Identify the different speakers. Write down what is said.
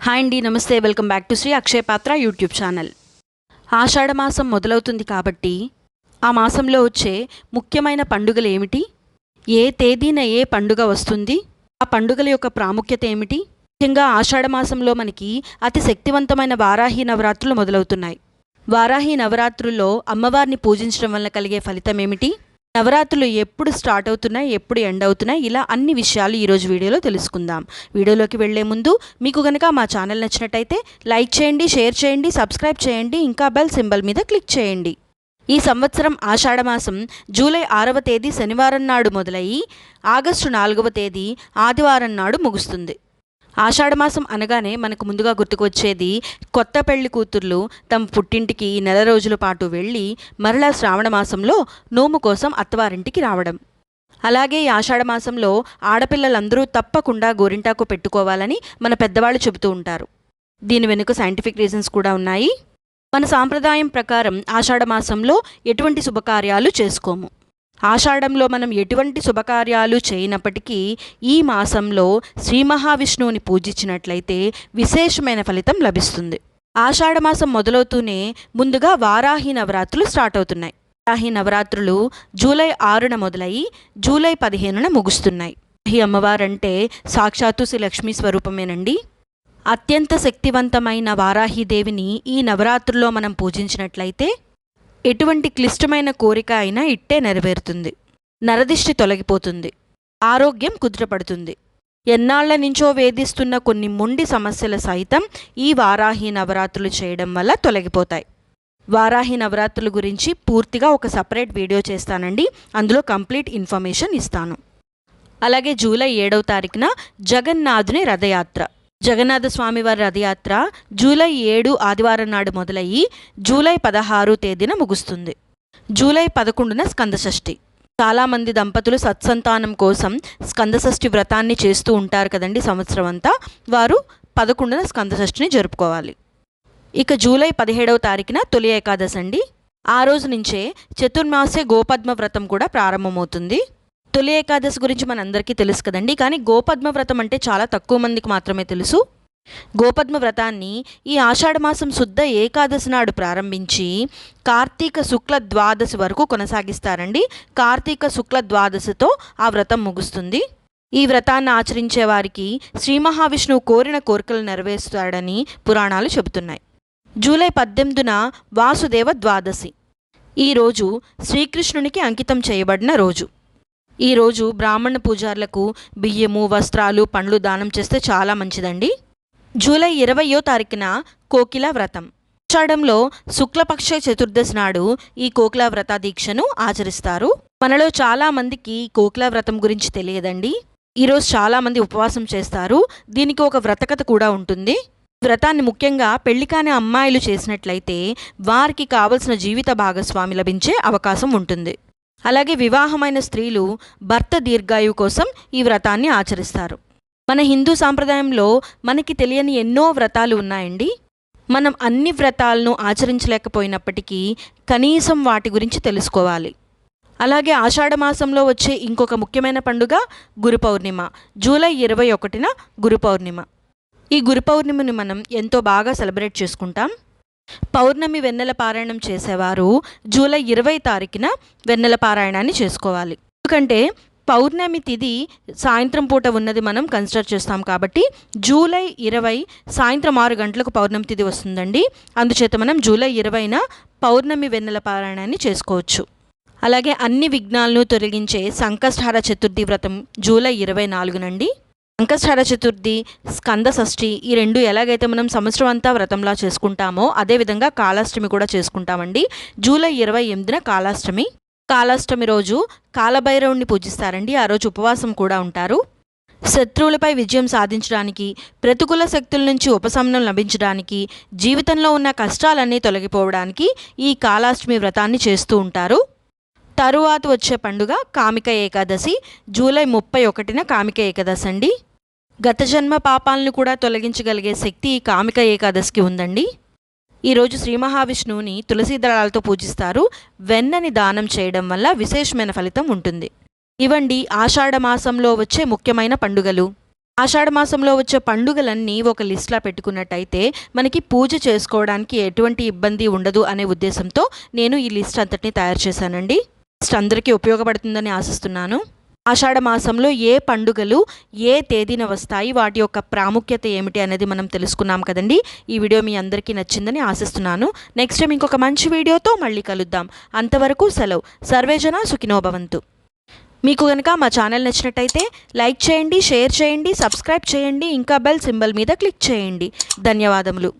Speaker 1: Hi అండి నమస్తే welcome back to Shri Akshaya Patra YouTube channel. ఆషాఢ మాసం మొదలవుతుంది కాబట్టి ఆ మాసంలో వచ్చే ముఖ్యమైన పండుగలు ఏమిటి? ఏ తేదీన ఏ పండుగ వస్తుంది? ఆ పండుగల యొక్క ప్రాముఖ్యత ఏమిటి? ముఖ్యంగా ఆషాఢ మాసంలో మనకి అతి శక్తివంతమైన వారాహి నవరాత్రులు మొదలవుతున్నాయి. వారాహి నవరాత్రుల్లో అమ్మవారిని పూజించడం వల్ల కలిగే ఫలితం ఏమిటి? నవరాత్రులు ఎప్పుడు స్టార్ట్ అవుతున్నాయి ఎప్పుడు ఎండ్ అవుతున్నాయి ఇలా అన్ని విషయాలు ఈరోజు వీడియోలో తెలుసుకుందాం. వీడియోలోకి వెళ్ళే ముందు మీకు కనుక మా ఛానల్ నచ్చినట్టయితే లైక్ చేయండి షేర్ చేయండి సబ్స్క్రైబ్ చేయండి ఇంకా బెల్ సింబల్ మీద క్లిక్ చేయండి. ఈ సంవత్సరం ఆషాఢమాసం జూలై ఆరవ తేదీ శనివారం నాడు మొదలయ్యి ఆగస్టు నాలుగవ తేదీ ఆదివారం నాడు ముగుస్తుంది. ఆషాఢమాసం అనగానే మనకు ముందుగా గుర్తుకొచ్చేది కొత్త పెళ్ళి కూతుర్లు తమ పుట్టింటికి నెల రోజుల పాటు వెళ్ళి మరలా శ్రావణ మాసంలో నోము కోసం అత్తవారింటికి రావడం. అలాగే ఈ ఆషాఢమాసంలో ఆడపిల్లలందరూ తప్పకుండా గోరింటాకు పెట్టుకోవాలని మన పెద్దవాళ్ళు చెబుతూ ఉంటారు. దీని వెనుక సైంటిఫిక్ రీజన్స్ కూడా ఉన్నాయి. మన సాంప్రదాయం ప్రకారం ఆషాఢ మాసంలో ఎటువంటి శుభకార్యాలు చేసుకోము. ఆషాఢంలో మనం ఎటువంటి శుభకార్యాలు చేయనప్పటికీ ఈ మాసంలో శ్రీ మహావిష్ణువుని పూజించినట్లయితే విశేషమైన ఫలితం లభిస్తుంది. ఆషాఢ మాసం మొదలవుతూనే ముందుగా వారాహి నవరాత్రులు స్టార్ట్ అవుతున్నాయి. వారాహి నవరాత్రులు జూలై ఆరున మొదలయ్యి జూలై పదిహేనున ముగుస్తున్నాయి. ఈ అమ్మవారంటే సాక్షాత్తు శ్రీ లక్ష్మీ స్వరూపమేనండి. అత్యంత శక్తివంతమైన వారాహిదేవిని ఈ నవరాత్రుల్లో మనం పూజించినట్లయితే ఎటువంటి క్లిష్టమైన కోరిక అయినా ఇట్టే నెరవేరుతుంది. నరదిష్టి తొలగిపోతుంది. ఆరోగ్యం కుదుటపడుతుంది. ఎన్నాళ్ళ నుంచో వేధిస్తున్న కొన్ని మొండి సమస్యల సైతం ఈ వారాహి నవరాత్రులు చేయడం వల్ల తొలగిపోతాయి. వారాహి నవరాత్రుల గురించి పూర్తిగా ఒక సపరేట్ వీడియో చేస్తానండి. అందులో కంప్లీట్ ఇన్ఫర్మేషన్ ఇస్తాను. అలాగే జూలై ఏడవ తారీఖున జగన్నాథుని రథయాత్ర. జగన్నాథ స్వామివారి రథయాత్ర జూలై ఏడు ఆదివారం నాడు మొదలయ్యి జూలై పదహారు తేదీన ముగుస్తుంది. జూలై పదకొండున స్కందషష్ఠి. చాలామంది దంపతులు సత్సంతానం కోసం స్కందషష్ఠి వ్రతాన్ని చేస్తూ ఉంటారు కదండి సంవత్సరం అంతా. వారు పదకొండున స్కందషష్ఠిని జరుపుకోవాలి. ఇక జూలై పదిహేడవ తారీఖున తొలి ఏకాదశి అండి. ఆ రోజు నుంచే చతుర్మాసే గోపద్మ వ్రతం కూడా ప్రారంభమవుతుంది. తొలి ఏకాదశి గురించి మనందరికీ తెలుసు కదండి. కానీ గోపద్మ వ్రతం అంటే చాలా తక్కువ మందికి మాత్రమే తెలుసు. గోపద్మ వ్రతాన్ని ఈ ఆషాఢమాసం శుద్ధ ఏకాదశి నాడు ప్రారంభించి కార్తీక శుక్ల ద్వాదశి వరకు కొనసాగిస్తారండి. కార్తీక శుక్ల ద్వాదశితో ఆ వ్రతం ముగుస్తుంది. ఈ వ్రతాన్ని ఆచరించే వారికి శ్రీ మహావిష్ణువు కోరిన కోరికలు నెరవేరుస్తాడని పురాణాలు చెబుతున్నాయి. జూలై పద్దెనిమిదిన వాసుదేవ ద్వాదశి. ఈరోజు శ్రీకృష్ణునికి అంకితం చేయబడిన రోజు. ఈరోజు బ్రాహ్మణ పూజారులకు బియ్యము వస్త్రాలు పండ్లు దానం చేస్తే చాలా మంచిదండి. జూలై ఇరవయో తారీఖున కోకిల వ్రతం. ఆషాఢంలో శుక్లపక్ష చతుర్దశి నాడు ఈ కోకిల వ్రత దీక్షను ఆచరిస్తారు. మనలో చాలా మందికి కోకిల వ్రతం గురించి తెలియదండి. ఈరోజు చాలా మంది ఉపవాసం చేస్తారు. దీనికి ఒక వ్రతకథ కూడా ఉంటుంది. వ్రతాన్ని ముఖ్యంగా పెళ్ళికాని అమ్మాయిలు చేసినట్లయితే వారికి కావలసిన జీవిత భాగస్వామి లభించే అవకాశం ఉంటుంది. అలాగే వివాహమైన స్త్రీలు భర్త దీర్ఘాయువు కోసం ఈ వ్రతాన్ని ఆచరిస్తారు. మన హిందూ సాంప్రదాయంలో మనకి తెలియని ఎన్నో వ్రతాలు ఉన్నాయండి. మనం అన్ని వ్రతాలను ఆచరించలేకపోయినప్పటికీ కనీసం వాటి గురించి తెలుసుకోవాలి. అలాగే ఆషాఢ మాసంలో వచ్చే ఇంకొక ముఖ్యమైన పండుగ గురు పౌర్ణిమ. జూలై ఇరవై ఒకటిన గురు పౌర్ణిమ. ఈ గురు పౌర్ణిమని మనం ఎంతో బాగా సెలబ్రేట్ చేసుకుంటాం. పౌర్ణమి వెన్నెల పారాయణం చేసేవారు. జూలై ఇరవై తారీఖున వెన్నెల పారాయణాన్ని చేసుకోవాలి. ఎందుకంటే పౌర్ణమి తిథి సాయంత్రం పూట ఉన్నది మనం కన్సిడర్ చేస్తాం కాబట్టి జూలై ఇరవై సాయంత్రం ఆరు గంటలకు పౌర్ణమి తిథి వస్తుందండి. అందుచేత మనం జూలై ఇరవైన పౌర్ణమి వెన్నెల పారాయణాన్ని చేసుకోవచ్చు. అలాగే అన్ని విఘ్నాలను తొలగించే సంకష్టహార చతుర్థి వ్రతం జూలై ఇరవై నాలుగునండి. సంకష్టహార చతుర్థి స్కంద షష్ఠి ఈ రెండు ఎలాగైతే మనం సంవత్సరం అంతా వ్రతంలా చేసుకుంటామో అదేవిధంగా కాళాష్టమి కూడా చేసుకుంటామండి. జూలై ఇరవై ఎనిమిదిన కాళాష్టమి కాళాష్టమి రోజు కాలభైరవుణ్ణి పూజిస్తారండి. ఆ రోజు ఉపవాసం కూడా ఉంటారు. శత్రువులపై విజయం సాధించడానికి ప్రతికూల శక్తుల నుంచి ఉపశమనం లభించడానికి జీవితంలో ఉన్న కష్టాలన్నీ తొలగిపోవడానికి ఈ కాళాష్టమి వ్రతాన్ని చేస్తూ ఉంటారు. తరువాత వచ్చే పండుగ కామిక ఏకాదశి. జూలై ముప్పై ఒకటిన కామిక ఏకాదశి అండి. గత జన్మ పాపాలను కూడా తొలగించగలిగే శక్తి ఈ కామిక ఏకాదశికి ఉందండి. ఈరోజు శ్రీ మహావిష్ణువుని తులసి దళాలతో పూజిస్తారు. వెన్నని దానం చేయడం వల్ల విశేషమైన ఫలితం ఉంటుంది. ఇవండి ఆషాఢ మాసంలో వచ్చే ముఖ్యమైన పండుగలు. ఆషాఢ మాసంలో వచ్చే పండుగలన్నీ ఒక లిస్ట్లా పెట్టుకున్నట్టయితే మనకి పూజ చేసుకోవడానికి ఎటువంటి ఇబ్బంది ఉండదు అనే ఉద్దేశంతో నేను ఈ లిస్ట్ అంతటిని తయారు చేశానండి. లిస్ట్ అందరికీ ఉపయోగపడుతుందని ఆశిస్తున్నాను. ఆషాఢ మాసంలో ఏ పండుగలు ఏ తేదీన వస్తాయి? వాటి యొక్క ప్రాముఖ్యత ఏమిటి అనేది మనం తెలుసుకున్నాం కదండి. ఈ వీడియో మీ అందరికీ నచ్చిందని ఆశిస్తున్నాను. నెక్స్ట్ టైం ఇంకొక మంచి వీడియోతో మళ్ళీ కలుద్దాం. అంతవరకు సెలవు. సర్వేజన సుఖినోభవంతు మీకు కనుక మా ఛానల్ నచ్చినట్టయితే లైక్ చేయండి షేర్ చేయండి సబ్స్క్రైబ్ చేయండి ఇంకా బెల్ సింబల్ మీద క్లిక్ చేయండి. ధన్యవాదములు.